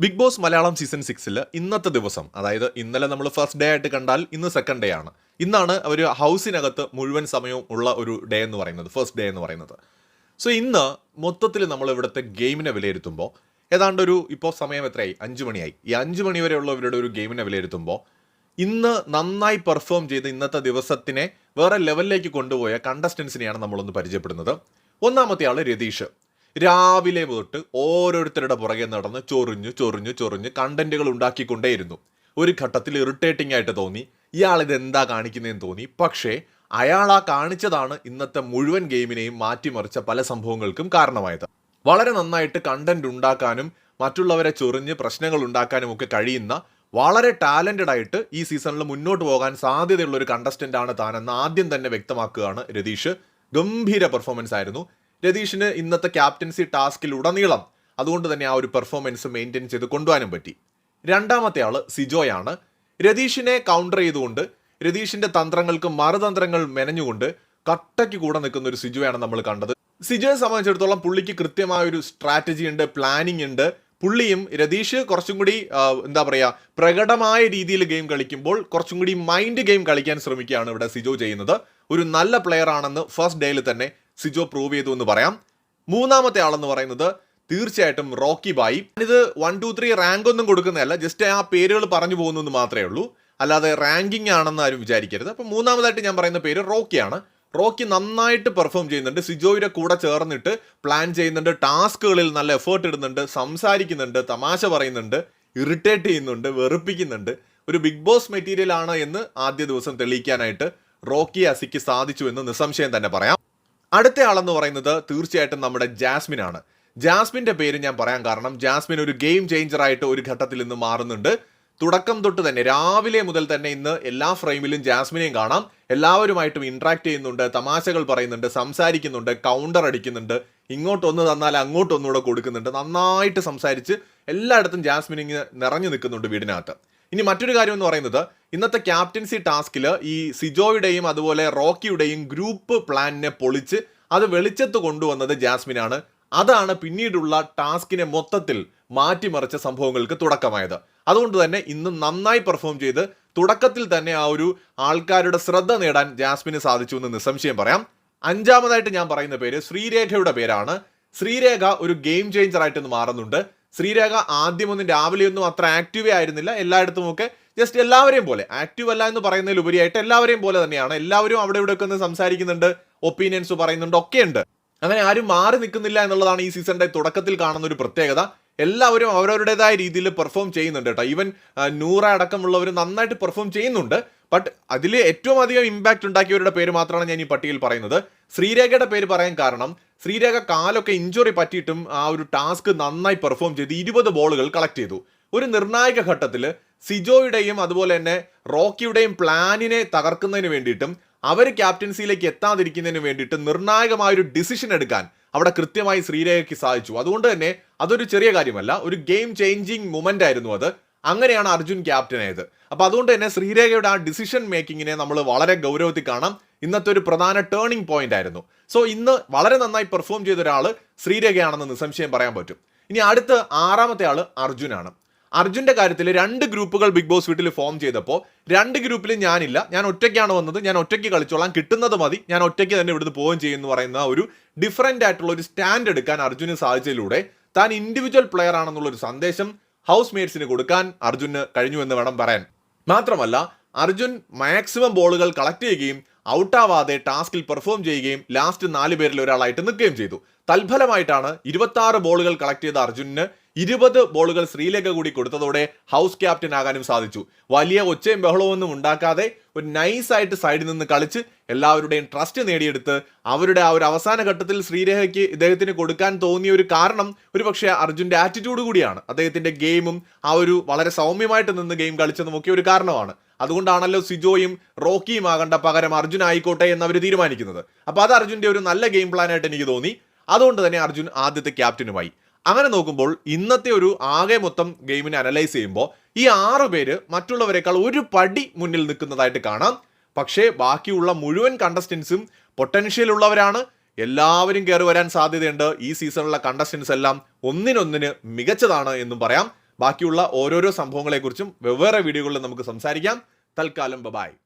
Big boss Malayalam season സിക്സിൽ ഇന്നത്തെ ദിവസം അതായത് ഇന്നലെ നമ്മൾ ഫസ്റ്റ് ഡേ ആയിട്ട് കണ്ടാൽ ഇന്ന് സെക്കൻഡ് ഡേ ആണ്. ഇന്നാണ് അവർ ഹൗസിനകത്ത് മുഴുവൻ സമയവും ഉള്ള ഒരു ഡേ എന്ന് പറയുന്നത് ഫസ്റ്റ് ഡേ എന്ന് പറയുന്നത്. സോ ഇന്ന് മൊത്തത്തിൽ നമ്മൾ ഇവിടുത്തെ ഗെയിമിനെ വിലയിരുത്തുമ്പോൾ ഏതാണ്ട് ഒരു ഇപ്പോൾ സമയം എത്രയായി? അഞ്ച് മണിയായി. ഈ അഞ്ച് മണി വരെയുള്ള ഇവരുടെ ഒരു ഗെയിമിനെ വിലയിരുത്തുമ്പോൾ ഇന്ന് നന്നായി പെർഫോം ചെയ്ത് ഇന്നത്തെ ദിവസത്തിനെ വേറെ ലെവലിലേക്ക് കൊണ്ടുപോയ കണ്ടസ്റ്റൻസിനെയാണ് നമ്മളൊന്ന് പരിചയപ്പെടുന്നത്. ഒന്നാമത്തെ ആൾ രതീഷ്. രാവിലെ തൊട്ട് ഓരോരുത്തരുടെ പുറകെ നടന്ന് ചൊറിഞ്ഞു ചൊറിഞ്ഞു ചൊറിഞ്ഞ് കണ്ടന്റുകൾ ഉണ്ടാക്കിക്കൊണ്ടേയിരുന്നു. ഒരു ഘട്ടത്തിൽ ഇറിറ്റേറ്റിംഗ് ആയിട്ട് തോന്നി. ഇയാൾ ഇത് എന്താ കാണിക്കുന്നതെന്ന് തോന്നി. പക്ഷേ അയാൾ ആ കാണിച്ചതാണ് ഇന്നത്തെ മുഴുവൻ ഗെയിമിനെയും മാറ്റിമറിച്ച പല സംഭവങ്ങൾക്കും കാരണമായത്. വളരെ നന്നായിട്ട് കണ്ടന്റ് ഉണ്ടാക്കാനും മറ്റുള്ളവരെ ചൊറിഞ്ഞ് പ്രശ്നങ്ങൾ ഉണ്ടാക്കാനും ഒക്കെ കഴിയുന്ന വളരെ ടാലന്റഡ് ആയിട്ട് ഈ സീസണിൽ മുന്നോട്ട് പോകാൻ സാധ്യതയുള്ള ഒരു കണ്ടസ്റ്റന്റ് ആണ് താനെന്ന് ആദ്യം തന്നെ വ്യക്തമാക്കുകയാണ് രതീഷ്. ഗംഭീര പെർഫോമൻസ് ആയിരുന്നു. രതീഷിന് ഇന്നത്തെ ക്യാപ്റ്റൻസി ടാസ്കിൽ ഉടനീളം അതുകൊണ്ട് തന്നെ ആ ഒരു പെർഫോമൻസ് മെയിന്റെയിൻ ചെയ്ത് കൊണ്ടുപോകാനും പറ്റി. രണ്ടാമത്തെ ആൾ സിജോയാണ്. രതീഷിനെ കൗണ്ടർ ചെയ്തുകൊണ്ട് രതീഷിന്റെ തന്ത്രങ്ങൾക്ക് മറുതന്ത്രങ്ങൾ മെനഞ്ഞുകൊണ്ട് കട്ടയ്ക്ക് കൂടെ നിൽക്കുന്ന ഒരു സിജോയാണ് നമ്മൾ കണ്ടത്. സിജോയെ സംബന്ധിച്ചിടത്തോളം പുള്ളിക്ക് കൃത്യമായ ഒരു സ്ട്രാറ്റജി ഉണ്ട് പ്ലാനിങ് ഉണ്ട്. പുള്ളിയും രതീഷ് കുറച്ചും കൂടി എന്താ പറയുക പ്രകടമായ രീതിയിൽ ഗെയിം കളിക്കുമ്പോൾ കുറച്ചും കൂടി മൈൻഡ് ഗെയിം കളിക്കാൻ ശ്രമിക്കുകയാണ് ഇവിടെ സിജോ ചെയ്യുന്നത്. ഒരു നല്ല പ്ലെയർ ആണെന്ന് ഫസ്റ്റ് ഡേയിൽ തന്നെ സിജോ പ്രൂവ് ചെയ്തു എന്ന് പറയാം. മൂന്നാമത്തെ ആളെന്ന് പറയുന്നത് തീർച്ചയായിട്ടും റോക്കി ബായി. ഇത് വൺ ടു ത്രീ റാങ്ക് ഒന്നും കൊടുക്കുന്നതല്ല ജസ്റ്റ് ആ പേരുകൾ പറഞ്ഞു പോകുന്നു എന്ന് മാത്രമേ ഉള്ളൂ. അല്ലാതെ റാങ്കിങ് ആണെന്ന് ആരും വിചാരിക്കരുത്. അപ്പം മൂന്നാമതായിട്ട് ഞാൻ പറയുന്ന പേര് റോക്കിയാണ്. റോക്കി നന്നായിട്ട് പെർഫോം ചെയ്യുന്നുണ്ട്. സിജോയുടെ കൂടെ ചേർന്നിട്ട് പ്ലാൻ ചെയ്യുന്നുണ്ട്. ടാസ്കുകളിൽ നല്ല എഫേർട്ട് ഇടുന്നുണ്ട്. സംസാരിക്കുന്നുണ്ട്. തമാശ പറയുന്നുണ്ട്. ഇറിറ്റേറ്റ് ചെയ്യുന്നുണ്ട്. വെറുപ്പിക്കുന്നുണ്ട്. ഒരു ബിഗ് ബോസ് മെറ്റീരിയൽ ആണ് എന്ന് ആദ്യ ദിവസം തെളിയിക്കാനായിട്ട് റോക്കി അസിക്ക് സാധിച്ചു എന്ന് നിസ്സംശയം തന്നെ പറയാം. അടുത്ത ആളെന്ന് പറയുന്നത് തീർച്ചയായിട്ടും നമ്മുടെ ജാസ്മിൻ ആണ് ജാസ്മിന്റെ പേര് ഞാൻ പറയാൻ കാരണം ജാസ്മിൻ ഒരു ഗെയിം ചേഞ്ചർ ആയിട്ട് ഒരു ഘട്ടത്തിൽ ഇന്ന് മാറുന്നുണ്ട്. തുടക്കം തൊട്ട് തന്നെ രാവിലെ മുതൽ തന്നെ ഇന്ന് എല്ലാ ഫ്രെയിമിലും ജാസ്മിനെയും കാണാം. എല്ലാവരുമായിട്ടും ഇൻട്രാക്ട് ചെയ്യുന്നുണ്ട് തമാശകൾ പറയുന്നുണ്ട് സംസാരിക്കുന്നുണ്ട് കൗണ്ടർ അടിക്കുന്നുണ്ട് ഇങ്ങോട്ടൊന്ന് തന്നാൽ അങ്ങോട്ടൊന്നുകൂടെ കൊടുക്കുന്നുണ്ട് നന്നായിട്ട് സംസാരിച്ച് എല്ലായിടത്തും ജാസ്മിൻ ഇങ്ങനെ നിറഞ്ഞു നിൽക്കുന്നുണ്ട് വീടിനകത്ത്. ഇനി മറ്റൊരു കാര്യം എന്ന് പറയുന്നത് ഇന്നത്തെ ക്യാപ്റ്റൻസി ടാസ്കിൽ ഈ സിജോയുടെയും അതുപോലെ റോക്കിയുടെയും ഗ്രൂപ്പ് പ്ലാനിനെ പൊളിച്ച് അത് വെളിച്ചത്ത് കൊണ്ടുവന്നത് ജാസ്മിനാണ്. അതാണ് പിന്നീടുള്ള ടാസ്കിനെ മൊത്തത്തിൽ മാറ്റിമറിച്ച സംഭവങ്ങൾക്ക് തുടക്കമായത്. അതുകൊണ്ട് തന്നെ ഇന്ന് നന്നായി പെർഫോം ചെയ്ത് തുടക്കത്തിൽ തന്നെ ആ ഒരു ആൾക്കാരുടെ ശ്രദ്ധ നേടാൻ ജാസ്മിന് സാധിച്ചു എന്ന് നിസ്സംശയം പറയാം. അഞ്ചാമതായിട്ട് ഞാൻ പറയുന്ന പേര് ശ്രീരേഖയുടെ പേരാണ്. ശ്രീരേഖ ഒരു ഗെയിം ചേഞ്ചറായിട്ടൊന്ന് മാറുന്നുണ്ട്. ശ്രീരേഖ ആദ്യമൊന്നും രാവിലെയൊന്നും അത്ര ആക്റ്റീവേ ആയിരുന്നില്ല. എല്ലായിടത്തും ഒക്കെ ജസ്റ്റ് എല്ലാവരെയും പോലെ ആക്റ്റീവ് അല്ല എന്ന് പറയുന്നതിൽ ഉപരിയായിട്ട് എല്ലാവരെയും പോലെ തന്നെയാണ്. എല്ലാവരും അവിടെ ഇവിടെ ഒക്കെ സംസാരിക്കുന്നുണ്ട് ഒപ്പീനിയൻസ് പറയുന്നുണ്ട് ഒക്കെയുണ്ട് അങ്ങനെ ആരും മാറി നിൽക്കുന്നില്ല എന്നുള്ളതാണ് ഈ സീസണിന്റെ തുടക്കത്തിൽ കാണുന്ന ഒരു പ്രത്യേകത. എല്ലാവരും അവരവരുടേതായ രീതിയിൽ പെർഫോം ചെയ്യുന്നുണ്ട് കേട്ടോ. ഈവൻ നൂറ അടക്കമുള്ളവർ നന്നായിട്ട് പെർഫോം ചെയ്യുന്നുണ്ട്. ബട്ട് അതിൽ ഏറ്റവും അധികം ഇമ്പാക്റ്റ് ഉണ്ടാക്കിയവരുടെ പേര് മാത്രമാണ് ഞാൻ ഈ പട്ടികയിൽ പറയുന്നത്. ശ്രീരേഖയുടെ പേര് പറയാൻ കാരണം ശ്രീരേഖ കാലൊക്കെ ഇഞ്ചുറി പറ്റിയിട്ടും ആ ഒരു ടാസ്ക് നന്നായി പെർഫോം ചെയ്ത് ഇരുപത് ബോളുകൾ കളക്ട് ചെയ്തു. ഒരു നിർണായക ഘട്ടത്തിൽ സിജോയുടെയും അതുപോലെ തന്നെ റോക്കിയുടെയും പ്ലാനിനെ തകർക്കുന്നതിന് വേണ്ടിയിട്ടും അവർ ക്യാപ്റ്റൻസിയിലേക്ക് എത്താതിരിക്കുന്നതിന് വേണ്ടിയിട്ട് നിർണായകമായ ഒരു ഡിസിഷൻ എടുക്കാൻ അവിടെ കൃത്യമായി ശ്രീരേഖയ്ക്ക് സാധിച്ചു. അതുകൊണ്ട് തന്നെ അതൊരു ചെറിയ കാര്യമല്ല ഒരു ഗെയിം ചേഞ്ചിങ് മൊമെന്റ് ആയിരുന്നു അത്. അങ്ങനെയാണ് അർജുൻ ക്യാപ്റ്റൻ ആയത്. അപ്പൊ അതുകൊണ്ട് തന്നെ ശ്രീരേഖയുടെ ആ ഡിസിഷൻ മേക്കിങ്ങിനെ നമ്മൾ വളരെ ഗൗരവത്തിൽ കാണാം. ഇന്നത്തെ ഒരു പ്രധാന ടേണിംഗ് പോയിന്റ് ആയിരുന്നു. സോ ഇന്ന് വളരെ നന്നായി പെർഫോം ചെയ്ത ഒരാൾ ശ്രീരേഖയാണെന്ന് നിസ്സംശയം പറയാൻ പറ്റും. ഇനി അടുത്ത ആറാമത്തെ ആൾ അർജുനാണ്. അർജുന്റെ കാര്യത്തിൽ രണ്ട് ഗ്രൂപ്പുകൾ ബിഗ് ബോസ് വീട്ടിൽ ഫോം ചെയ്തപ്പോൾ രണ്ട് ഗ്രൂപ്പിൽ ഞാനില്ല. ഞാൻ ഒറ്റയ്ക്കാണ് വന്നത്. ഞാൻ ഒറ്റയ്ക്ക് കളിച്ചോളാം. കിട്ടുന്നത് മതി. ഞാൻ ഒറ്റയ്ക്ക് തന്നെ ഇവിടുന്ന് പോവുകയും ചെയ്യുമെന്ന് പറയുന്ന ഒരു ഡിഫറന്റ് ആയിട്ടുള്ള ഒരു സ്റ്റാൻഡ് എടുക്കാൻ അർജുന് സാധിച്ചതിലൂടെ താൻ ഇൻഡിവിജ്വൽ പ്ലെയർ ആണെന്നുള്ള ഒരു സന്ദേശം ഹൗസ് മേറ്റ്സിന് കൊടുക്കാൻ അർജുന് കഴിഞ്ഞു എന്ന് വേണം പറയാൻ. മാത്രമല്ല അർജുൻ മാക്സിമം ബോളുകൾ കളക്ട് ചെയ്യുകയും ഔട്ടാവാതെ ടാസ്കിൽ പെർഫോം ചെയ്യുകയും ലാസ്റ്റ് നാല് പേരിൽ ഒരാളായിട്ട് നിൽക്കുകയും ചെയ്തു. തൽഫലമായിട്ടാണ് ഇരുപത്തി ബോളുകൾ കളക്ട് ചെയ്ത അർജുനന് ഇരുപത് ബോളുകൾ ശ്രീലേഖ കൂടി കൊടുത്തതോടെ ഹൗസ് ക്യാപ്റ്റൻ ആകാനും സാധിച്ചു. വലിയ ഒച്ചയും ബഹളവും ഒന്നും ഉണ്ടാക്കാതെ ഒരു നൈസായിട്ട് സൈഡിൽ നിന്ന് കളിച്ച് എല്ലാവരുടെയും ട്രസ്റ്റ് നേടിയെടുത്ത് അവരുടെ ആ ഒരു അവസാന ഘട്ടത്തിൽ ശ്രീരേഖയ്ക്ക് ഇദ്ദേഹത്തിന് കൊടുക്കാൻ തോന്നിയ ഒരു കാരണം ഒരു പക്ഷേ അർജുന്റെ ആറ്റിറ്റ്യൂഡ് കൂടിയാണ് അദ്ദേഹത്തിന്റെ ഗെയിമും ആ ഒരു വളരെ സൗമ്യമായിട്ട് നിന്ന് ഗെയിം കളിച്ചതുമൊക്കെ ഒരു കാരണമാണ്. അതുകൊണ്ടാണല്ലോ സിജോയും റോക്കിയും ആകേണ്ട പകരം അർജുൻ ആയിക്കോട്ടെ എന്ന് അവർ തീരുമാനിക്കുന്നത്. അപ്പോൾ അത് അർജുന്റെ ഒരു നല്ല ഗെയിം പ്ലാനായിട്ട് എനിക്ക് തോന്നി. അതുകൊണ്ട് തന്നെ അർജുൻ ആദ്യത്തെ ക്യാപ്റ്റനുമായി അങ്ങനെ നോക്കുമ്പോൾ ഇന്നത്തെ ഒരു ആകെ മൊത്തം ഗെയിമിനെ അനലൈസ് ചെയ്യുമ്പോൾ ഈ ആറ് പേര് മറ്റുള്ളവരെക്കാൾ ഒരു പടി മുന്നിൽ നിൽക്കുന്നതായിട്ട് കാണാം. പക്ഷേ ബാക്കിയുള്ള മുഴുവൻ കണ്ടസ്റ്റൻസും പൊട്ടൻഷ്യൽ ഉള്ളവരാണ്. എല്ലാവരും കയറി വരാൻ സാധ്യതയുണ്ട്. ഈ സീസണിലെ കണ്ടസ്റ്റൻസ് എല്ലാം ഒന്നിനൊന്നിന് മികച്ചതാണ് എന്നും പറയാം. ബാക്കിയുള്ള ഓരോരോ സംഭവങ്ങളെക്കുറിച്ചും വെവ്വേറെ വീഡിയോകളിൽ നമുക്ക് സംസാരിക്കാം. തൽക്കാലം ബബായ്